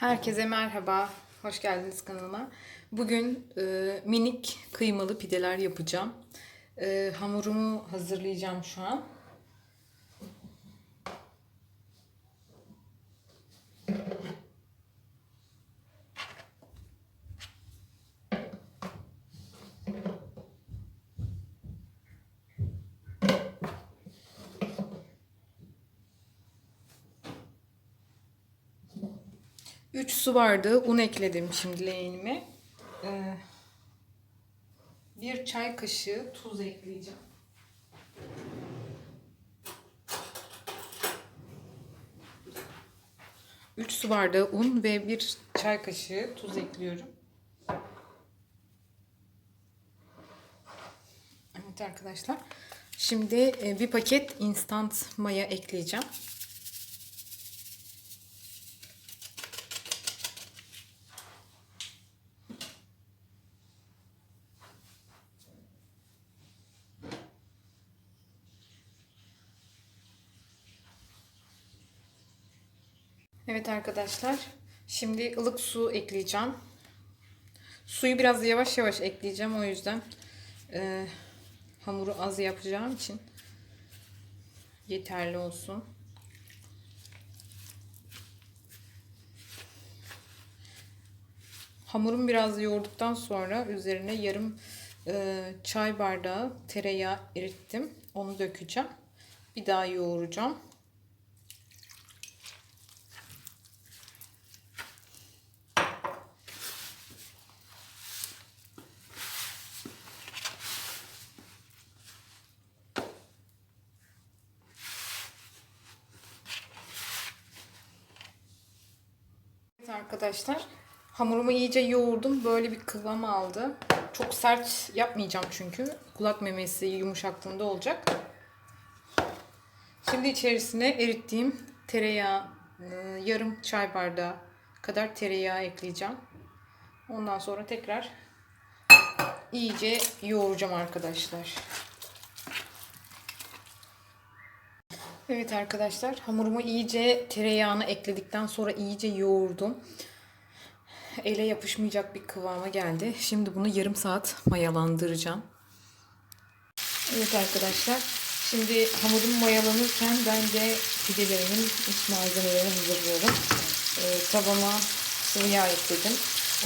Herkese merhaba, hoş geldiniz kanalıma. Bugün e, minik kıymalı pideler yapacağım. E, hamurumu hazırlayacağım şu an. Üç su bardağı un ekledim şimdi leğenime. E, bir çay kaşığı tuz ekleyeceğim. Üç su bardağı un ve bir çay kaşığı tuz ekliyorum. Evet arkadaşlar. Şimdi e, bir paket instant maya ekleyeceğim. Evet arkadaşlar. Şimdi ılık su ekleyeceğim. Suyu biraz yavaş yavaş ekleyeceğim. O yüzden e, hamuru az yapacağım için yeterli olsun. Hamurum biraz yoğurduktan sonra üzerine yarım e, çay bardağı tereyağı erittim. Onu dökeceğim. Bir daha yoğuracağım. Evet arkadaşlar hamurumu iyice yoğurdum. Böyle bir kıvam aldı. Çok sert yapmayacağım çünkü. Kulak memesi yumuşaklığında olacak. Şimdi içerisine erittiğim tereyağı e, yarım çay bardağı kadar tereyağı ekleyeceğim. Ondan sonra tekrar iyice yoğuracağım arkadaşlar. Evet arkadaşlar hamurumu iyice tereyağını ekledikten sonra iyice yoğurdum. Ele yapışmayacak bir kıvama geldi. Şimdi bunu yarım saat mayalandıracağım. Evet arkadaşlar şimdi hamurum mayalanırken ben de pidelerimin iç malzemelerini hazırlıyorum. Ee, tavama sıvı yağ ekledim.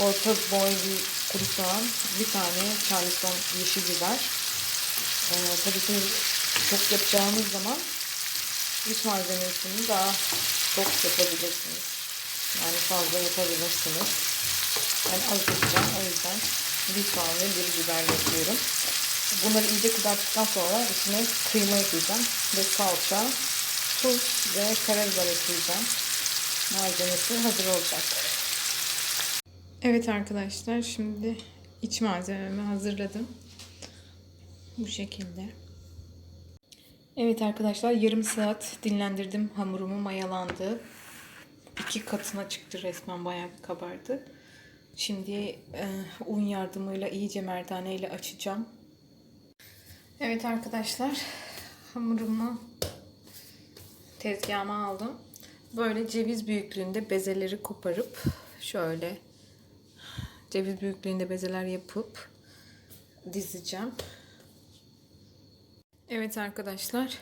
Orta boy bir kuru soğan, bir tane charleston yeşil biber. Ee, tabii ki çok yapacağınız zaman iç malzemesini daha çok yapabilirsiniz. Yani fazla yapabilirsiniz. Ben az. O yüzden bir soğan ve bir biber yapıyorum. Bunları iyice kızarttıktan sonra içine kıyma ekleyeceğim. Ve salça, tuz ve karabiber ekleyeceğim. Malzemesi hazır olacak. Evet arkadaşlar şimdi iç malzememi hazırladım. Bu şekilde. Evet arkadaşlar yarım saat dinlendirdim hamurumu mayalandı. İki katına çıktı resmen bayağı bir kabardı. Şimdi e, un yardımıyla iyice merdane ile açacağım. Evet arkadaşlar hamurumu tezgahıma aldım. Böyle ceviz büyüklüğünde bezeleri koparıp şöyle ceviz büyüklüğünde bezeler yapıp dizeceğim. Evet arkadaşlar.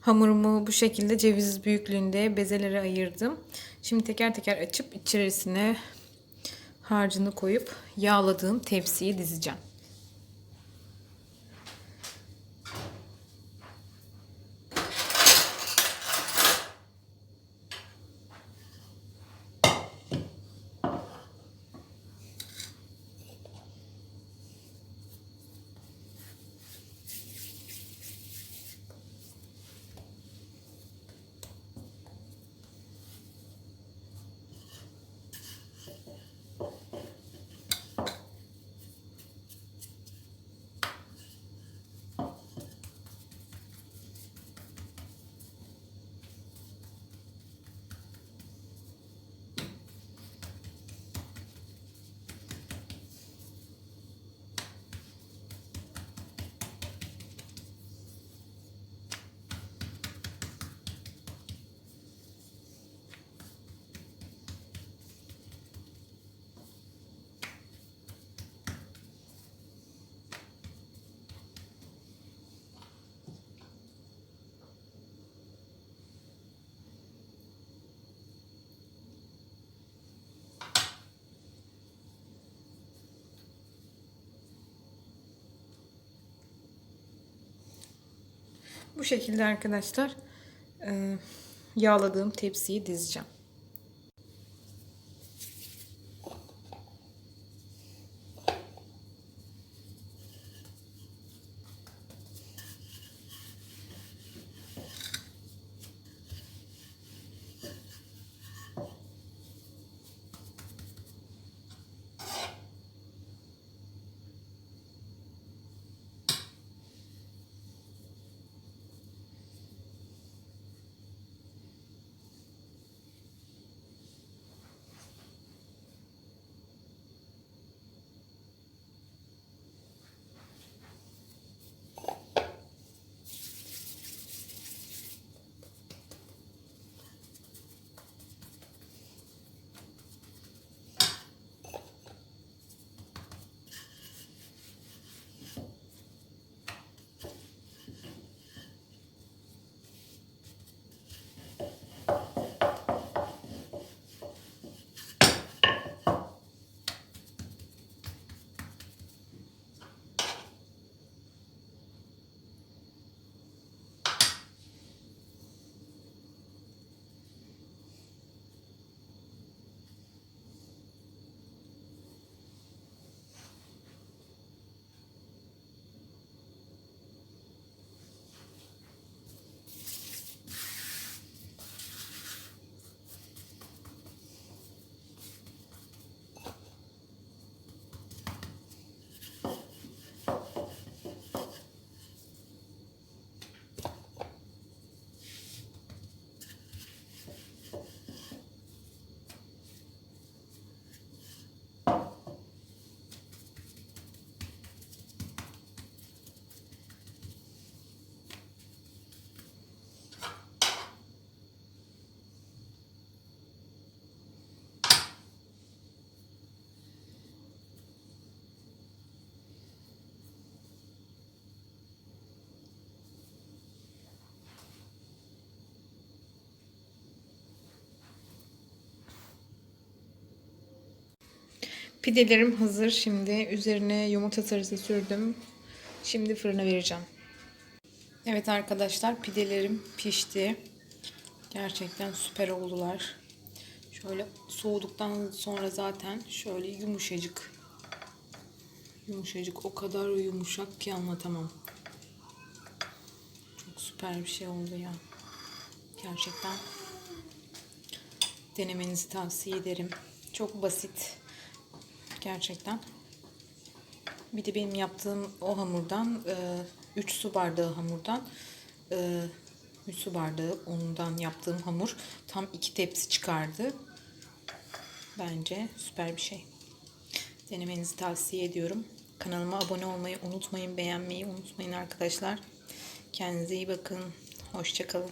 Hamurumu bu şekilde ceviz büyüklüğünde bezelere ayırdım. Şimdi teker teker açıp içerisine harcını koyup yağladığım tepsiye dizeceğim. Bu şekilde arkadaşlar e, yağladığım tepsiyi dizeceğim. Pidelerim hazır. Şimdi üzerine yumurta sarısı sürdüm. Şimdi fırına vereceğim. Evet arkadaşlar pidelerim pişti. Gerçekten süper oldular. Şöyle soğuduktan sonra zaten şöyle yumuşacık. Yumuşacık o kadar yumuşak ki anlatamam. Çok süper bir şey oldu ya. Gerçekten denemenizi tavsiye ederim. Çok basit. Gerçekten. Bir de benim yaptığım o hamurdan 3 su bardağı hamurdan 3 su bardağı undan yaptığım hamur tam 2 tepsi çıkardı. Bence süper bir şey. Denemenizi tavsiye ediyorum. Kanalıma abone olmayı unutmayın, beğenmeyi unutmayın arkadaşlar. Kendinize iyi bakın. Hoşçakalın.